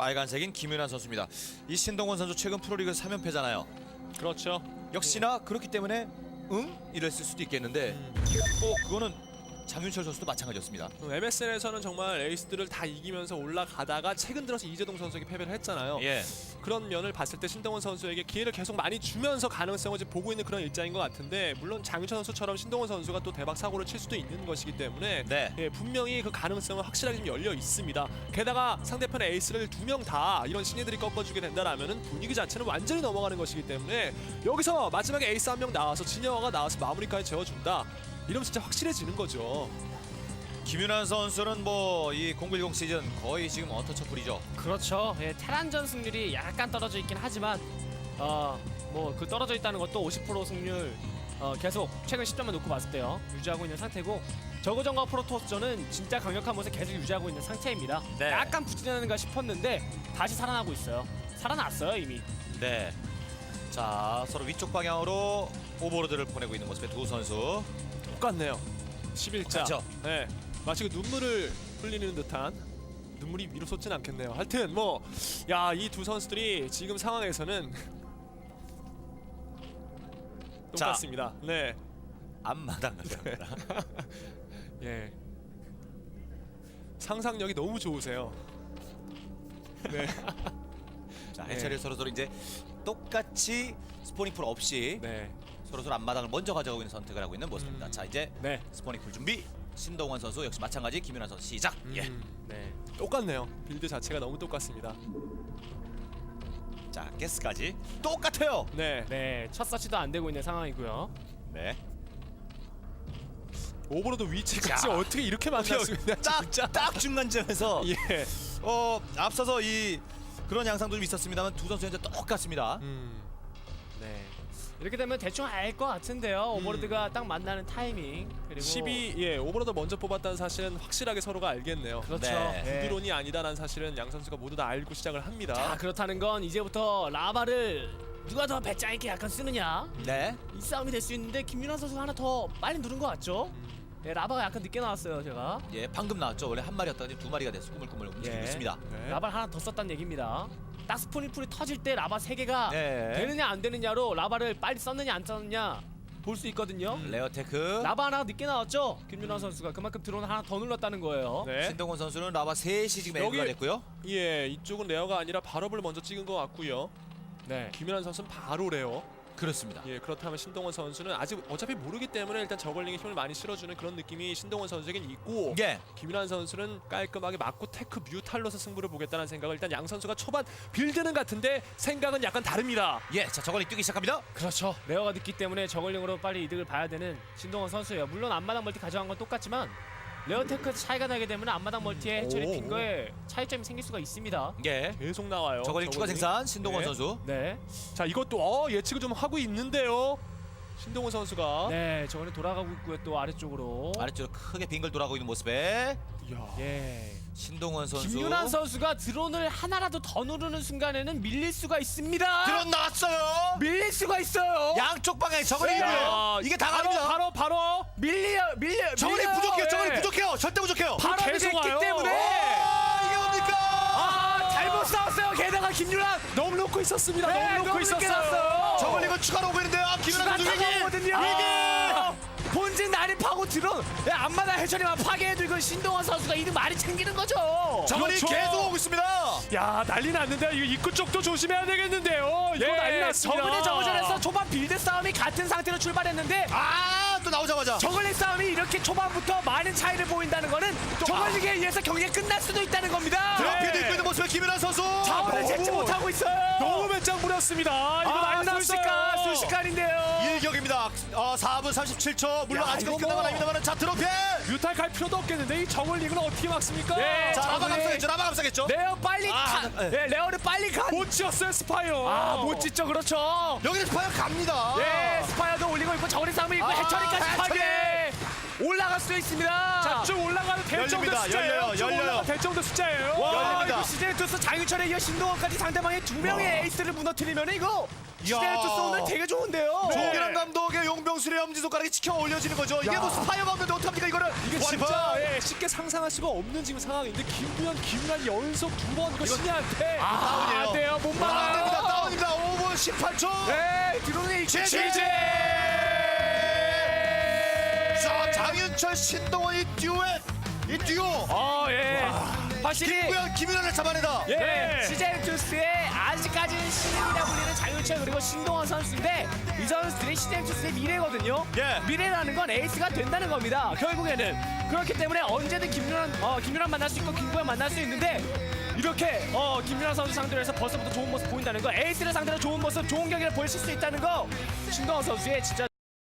빨간색인 김윤환 선수입니다. 이 신동원 선수 최근 프로리그 3연패잖아요. 그렇죠. 역시나 그렇기 때문에 응? 이랬을 수도 있겠는데 뭐 그거는 장윤철 선수도 마찬가지였습니다. MSN에서는 정말 에이스들을 다 이기면서 올라가다가 최근 들어서 이재동 선수에게 패배를 했잖아요. 예. 그런 면을 봤을 때 신동원 선수에게 기회를 계속 많이 주면서 가능성을 보고 있는 그런 입장인 것 같은데 물론 장윤철 선수처럼 신동원 선수가 또 대박 사고를 칠 수도 있는 것이기 때문에 네. 예, 분명히 그 가능성은 확실하게 좀 열려 있습니다. 게다가 상대편의 에이스를 두 명 다 이런 신예들이 꺾어주게 된다라면은 분위기 자체는 완전히 넘어가는 것이기 때문에 여기서 마지막에 에이스 한 명 나와서 진영아가 나와서 마무리까지 재워준다. 이러면 진짜 확실해지는 거죠. 김윤환 선수는 뭐 이 010 시즌 거의 지금 어터처플이죠. 그렇죠. 예, 테란전 승률이 약간 떨어져 있긴 하지만 어 뭐 그 떨어져 있다는 것도 50% 승률 어, 계속 최근 10점만 놓고 봤을 때요 유지하고 있는 상태고 저그전과 프로토스전은 진짜 강력한 모습 계속 유지하고 있는 상태입니다. 네. 약간 부진하는가 싶었는데 다시 살아나고 있어요. 살아났어요 이미. 네. 자 서로 위쪽 방향으로 오버로드를 보내고 있는 모습의 두 선수. 똑같네요. 11자. 그렇죠. 네. 마치 그 눈물을 흘리는 듯한 눈물이 위로 솟진 않겠네요. 하여튼 뭐 야 이 두 선수들이 지금 상황에서는 자. 똑같습니다. 네. 앞마당 가져갑니다. 예. 상상력이 너무 좋으세요. 네. 자 네. 해철이 서로 서로 이제 똑같이 스포닝풀 없이 네. 서로 서로 앞마당을 먼저 가져가고 있는 선택을 하고 있는 모습입니다. 음. 자 이제 네. 스포닝풀 준비. 신동원 선수 역시 마찬가지 김윤환 선수 시작. 예. 음, 네. 똑같네요. 빌드 자체가 너무 똑같습니다. 자 가스까지 똑같아요. 네. 네. 첫 서치도 안 되고 있는 상황이고요. 네. 오버로드 위치까지 자. 어떻게 이렇게 진짜. 딱딱 중간점에서 예. 어 앞서서 이 그런 양상도 좀 있었습니다만 두 선수 현재 똑같습니다. 음. 네. 이렇게 되면 대충 알 것 같은데요. 오버로드가 딱 만나는 타이밍 그리고 12, 예, 오버로드 먼저 뽑았다는 사실은 확실하게 서로가 알겠네요. 그렇죠. 네. 예. 드론이 아니다라는 사실은 양 선수가 모두 다 알고 시작을 합니다. 자 그렇다는 건 이제부터 라바를 누가 더 배짱 있게 약간 쓰느냐 네. 이 싸움이 될 수 있는데 김윤환 선수가 하나 더 빨리 누른 것 같죠? 네, 라바가 약간 늦게 나왔어요 제가 예, 방금 나왔죠. 원래 한 마리였다가 지금 두 마리가 돼서 꾸물꾸물 움직이고 예. 있습니다. 네. 라바를 하나 더 썼다는 얘기입니다 딱 스포니풀이 터질 때 라바 3개가 네. 되느냐 안 되느냐로 라바를 빨리 썼느냐 안 썼느냐 볼 수 있거든요 레어테크. 라바 하나 늦게 나왔죠? 김윤환 선수가 그만큼 드론 하나 더 눌렀다는 거예요 네. 신동원 선수는 라바 셋이 지금 여기- 에그가 됐고요. 예, 이쪽은 레어가 아니라 발업을 먼저 찍은 것 같고요. 네. 김윤환 선수는 바로 레어. 그렇습니다. 예, 그렇다면 신동원 선수는 아직 어차피 모르기 때문에 일단 저걸링에 힘을 많이 실어주는 그런 느낌이 신동원 선수에겐 있고 예. 김윤환 선수는 깔끔하게 맞고 테크 뮤탈로서 승부를 보겠다는 생각을 일단 양 선수가 초반 빌드는 같은데 생각은 약간 다릅니다. 예, 자 저걸리 뛰기 시작합니다. 그렇죠 레어가 늦기 때문에 저글링으로 빨리 이득을 봐야 되는 신동원 선수예요 물론 앞마당 멀티 가져간 건 똑같지만 레어테크 차이가 나게 되면 앞마당 멀티에 해처리 오. 핀 거에 차이점이 생길 수가 있습니다 예. 계속 나와요. 저걸리 추가 생산 신동원 네. 선수. 네, 자 이것도 어, 예측을 좀 하고 있는데요. 신동원 선수가 네 저글링 돌아가고 있고요 또 아래쪽으로 아래쪽으로 크게 빙글 돌아가고 있는 모습에 이야. 예. 신동원 선수. 김윤환 선수가 드론을 하나라도 더 누르는 순간에는 밀릴 수가 있습니다. 드론 나왔어요. 밀릴 수가 있어요. 양쪽 방향에 저걸리 야, 이게 다 바로 가립니다. 바로 바로 밀려 밀려. 밀려요. 부족해요. 저걸리 예. 부족해요. 절대 부족해요. 발업이 계속 됐기 와요. 때문에 아, 이게 뭡니까? 아 잘못 싸웠어요. 게다가 김윤환 너무 놓고 있었습니다. 네, 너무 놓고 있었어요. 나왔어요. 저걸리 이거 추가로 오고 있는데요. 아, 김윤환 선수 이게 추가타거든요. 이게 본진 난입하고 드론 야, 앞마당 해처리만 파괴해도 이건 신동원 선수가 이득 많이 챙기는 거죠. 저걸리 그렇죠. 계속 오고 있습니다. 야 난리 났는데요. 이거 입구 쪽도 조심해야 되겠는데요. 이거 난리 예, 났습니다. 저번에 저거 전에서 초반 빌드 싸움이 같은 상태로 출발했는데 아, 또 나오자마자 저글링 싸움이 이렇게 초반부터 많은 차이를 보인다는 거는 저글링에 의해서 경기가 끝날 수도 있다는 겁니다. 드랍피드 네. 입고 있는 모습의 김윤환 선수. 자원을 너무- 채취 못하고 있어요. 너무 배짱 부렸습니다. 이거 아, 났어요. 순식간 순식간인데요. 일격입니다. 어, 4분 37초. 물론 야, 아직은 이거 끝난 건 뭐- 아닙니다만 자 드롭해. 뮤탈 갈 필요도 없겠는데 이 저글링을 어떻게 막습니까? 네. 자, 라바. 감싸겠죠. 라바 감싸겠죠. 레어 빨리 아, 가. 네. 네, 레어를 빨리 가. 못 지었어요 스파이어. 아, 못 짓죠. 그렇죠. 여기는 스파이어 갑니다. 예, 스파이어도 올리고 있고 저글링 싸움이 있고 아, 해 해처리. 파괴. 올라갈 수 있습니다. 자, 쭉 올라가는 대정도 열립니다. 숫자예요. 열려요, 쭉 열려요. 올라가는 대정도 숫자예요. 와, 열립니다. 이거 시제투스 장윤철에 이어 신동원까지 상대방의 두 명의 에이스를 무너뜨리면 이거 시제투스 오늘 되게 좋은데요. 네. 조기란 감독의 용병술의 엄지손가락이 지켜 올려지는 거죠. 이게 야. 뭐 스파이어가 없는데 어떡합니까 이거를? 이게. 진짜 예, 쉽게 상상할 수가 없는 지금 상황인데 김구현, 김란 연속 두 번 이거 신이한테 다운이에요. 안 돼요. 못. 막아요. 다운입니다. 5분 18초. 네, 드론이 제재. 자, 장윤철, 신동원 이 듀엣. 이 듀오. 어, 예. 확실히 김구현, 김윤환을 잡아내다. 예, 시제투스의 아직까지는 신인이라 불리는 장윤철 그리고 신동원 선수인데 이 선수들이 시제투스의 미래거든요. 예. 미래라는 건 에이스가 된다는 겁니다. 결국에는 그렇기 때문에 언제든 김윤환, 어, 김윤환 만날 수 있고 김구현 만날 수 있는데 이렇게 어, 김윤환 선수 상대로 해서 벌써부터 좋은 모습 보인다는 거, 에이스를 상대로 좋은 모습, 좋은 경기를 보여줄 수 있다는 거, 신동원 선수의 진짜